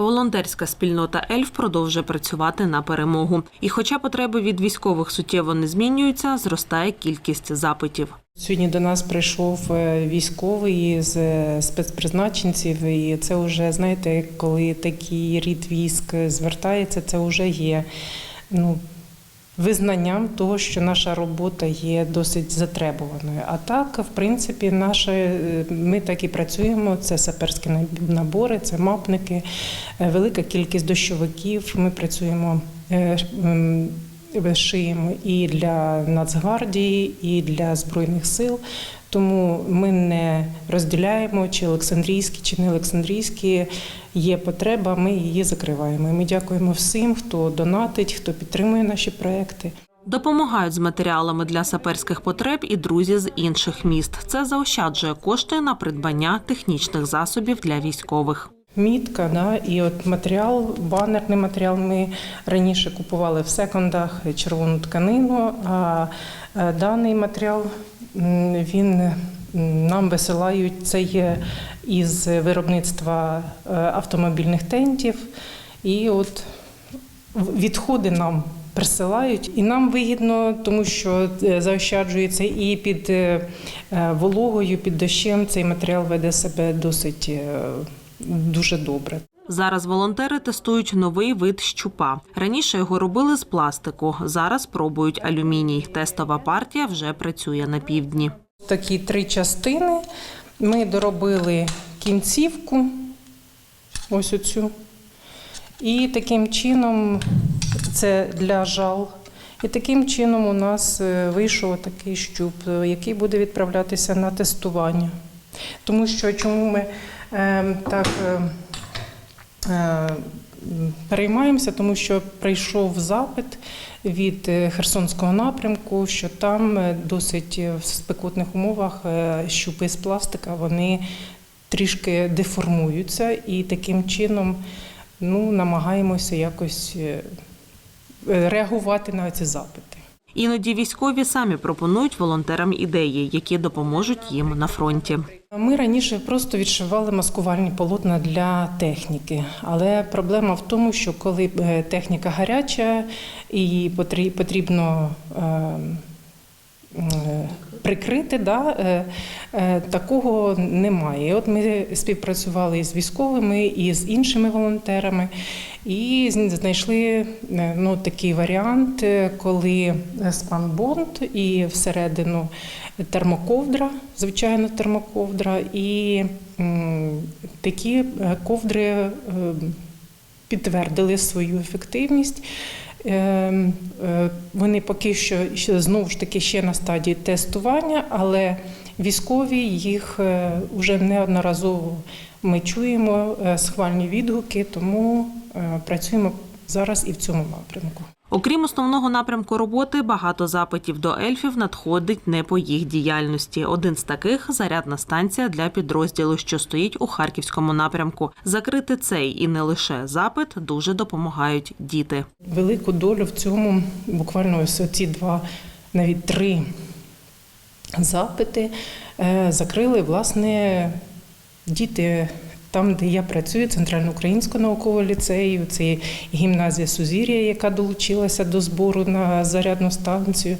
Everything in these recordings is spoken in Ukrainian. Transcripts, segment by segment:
Волонтерська спільнота Ельф продовжує працювати на перемогу. І, хоча потреби від військових суттєво не змінюються, зростає кількість запитів. Сьогодні до нас прийшов е, військовий з е, спецпризначенців, і це вже знаєте, коли такий рід військ звертається, це вже є ну, визнанням того, що наша робота є досить затребуваною. А так, в принципі, наше е, ми так і працюємо. Це саперські набори, це мапники, е, велика кількість дощовиків. Ми працюємо. е, шиємо і для Нацгвардії, і для Збройних сил. Тому ми не розділяємо, чи Олександрійські, чи не Олександрійські. Є потреба, ми її закриваємо. І ми дякуємо всім, хто донатить, хто підтримує наші проекти. Допомагають з матеріалами для саперських потреб і друзі з інших міст. Це заощаджує кошти на придбання технічних засобів для військових. Мітка, да, і от матеріал, банерний матеріал. Ми раніше купували в секондах червону тканину, а е, даний матеріал він нам висилають. Це є із виробництва е, автомобільних тентів. І от відходи нам присилають, і нам вигідно, тому що е, заощаджується і під е, вологою, під дощем цей матеріал веде себе досить дуже добре. Зараз волонтери тестують новий вид щупа. Раніше його робили з пластику. Зараз пробують алюміній. Тестова партія вже працює на півдні. Такі три частини. Ми доробили кінцівку, ось оцю. І таким чином це для жал. І таким чином у нас е, вийшов такий щуп, е, який буде відправлятися на тестування. Тому що чому ми е, так е, е, переймаємося, тому що прийшов запит від е, Херсонського напрямку, що там е, досить е, в спекотних умовах е, щупи з пластика вони трішки деформуються, і таким чином ну, намагаємося якось е, е, реагувати на ці запити. Іноді військові самі пропонують волонтерам ідеї, які допоможуть їм на фронті. Ми раніше просто відшивали маскувальні полотна для техніки, але проблема в тому, що коли е, техніка гаряча і потрібно е, е, прикрити, да, е, е, такого немає. І От ми співпрацювали із військовими і з іншими волонтерами, і знайшли е, ну, такий варіант, коли спанбонд і всередину термоковдра, звичайно, термоковдра, і такі ковдри підтвердили свою ефективність. Е, е, Вони поки що знову ж таки ще на стадії тестування, але військові їх вже неодноразово ми чуємо е, схвальні відгуки, тому е, працюємо зараз і в цьому напрямку. Окрім основного напрямку роботи, багато запитів до ельфів надходить не по їх діяльності. Один з таких зарядна станція для підрозділу, що стоїть у харківському напрямку. Закрити цей і не лише запит дуже допомагають діти. Велику долю в цьому буквально ось ці два, навіть три запити е, закрили власне діти. Там, де я працюю, Центрально-Українського наукового ліцею, це гімназія Сузір'я, яка долучилася до збору на зарядну станцію.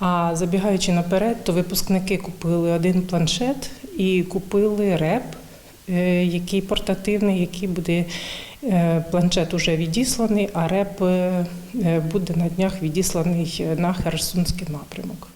А забігаючи наперед, то випускники купили один планшет і купили реп, е, який портативний, який буде е, планшет уже відісланий, а реп е, буде на днях відісланий на Херсонський напрямок.